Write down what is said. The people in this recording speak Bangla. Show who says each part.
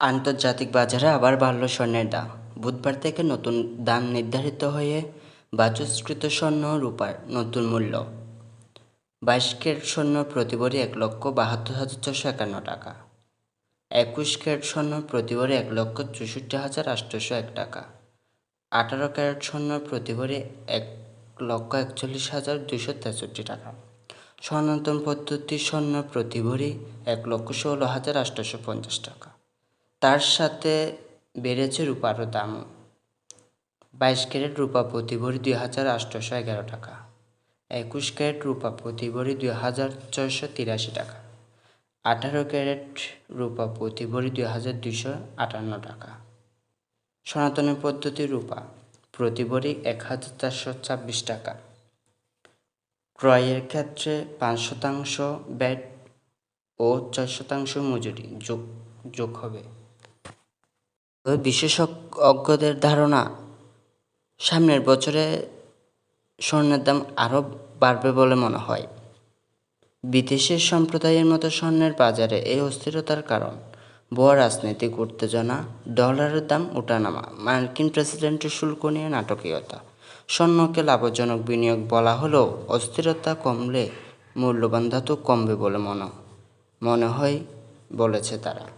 Speaker 1: আন্তর্জাতিক বাজারে আবার বাড়ল স্বর্ণের দাম। বুধবার থেকে নতুন দাম নির্ধারিত হয়ে বাজুতকৃত স্বর্ণ রূপার নতুন মূল্য। বাইশ ক্যারেট স্বর্ণ প্রতি ভরি এক লক্ষ বাহাত্তর হাজার ছশো একান্ন টাকা। একুশ ক্যারেট স্বর্ণ প্রতি ভরি এক লক্ষ চৌষট্টি হাজার আটশোশো এক টাকা। আঠারো ক্যারেট স্বর্ণ প্রতি ভরি এক লক্ষ একচল্লিশ হাজার দুশো তেষট্টি টাকা। স্বর্ণতম পদ্ধতি স্বর্ণ প্রতি ভরি এক লক্ষ ষোলো হাজার আটশোশো পঞ্চাশ টাকা। তার সাথে বেড়েছে রূপারও দাম। বাইশ ক্যারেট রূপা প্রতি ভরি দুই হাজার আটশোশো এগারো টাকা। একুশ ক্যারেট রূপা প্রতি ভরি দুই হাজার ছয়শো তিরাশি টাকা। আঠারো ক্যারেট রূপা প্রতি ভরি দুই হাজার দুইশো আটান্ন টাকা। সনাতনী পদ্ধতি রূপা প্রতি ভরি এক হাজার চারশো ছাব্বিশ টাকা। ক্রয়ের ক্ষেত্রে পাঁচ শতাংশ ব্যাট ও ছয় শতাংশ মজুরি যোগ যোগ হবে। তবে বিশেষজ্ঞদের ধারণা, সামনের বছরে স্বর্ণের দাম আরও বাড়বে বলে মনে হয়। বিদেশের সম্প্রদায়ের মতো স্বর্ণের বাজারে এই অস্থিরতার কারণ, ভুয়া রাজনৈতিক উত্তেজনা, ডলারের দাম ওঠানামা মার্কিন প্রেসিডেন্টের শুল্ক নিয়ে নাটকীয়তা। স্বর্ণকে লাভজনক বিনিয়োগ বলা হলেও অস্থিরতা কমলে মূল্যবান ধাতু কমবে বলে মনে মনে হয়, বলেছে তারা।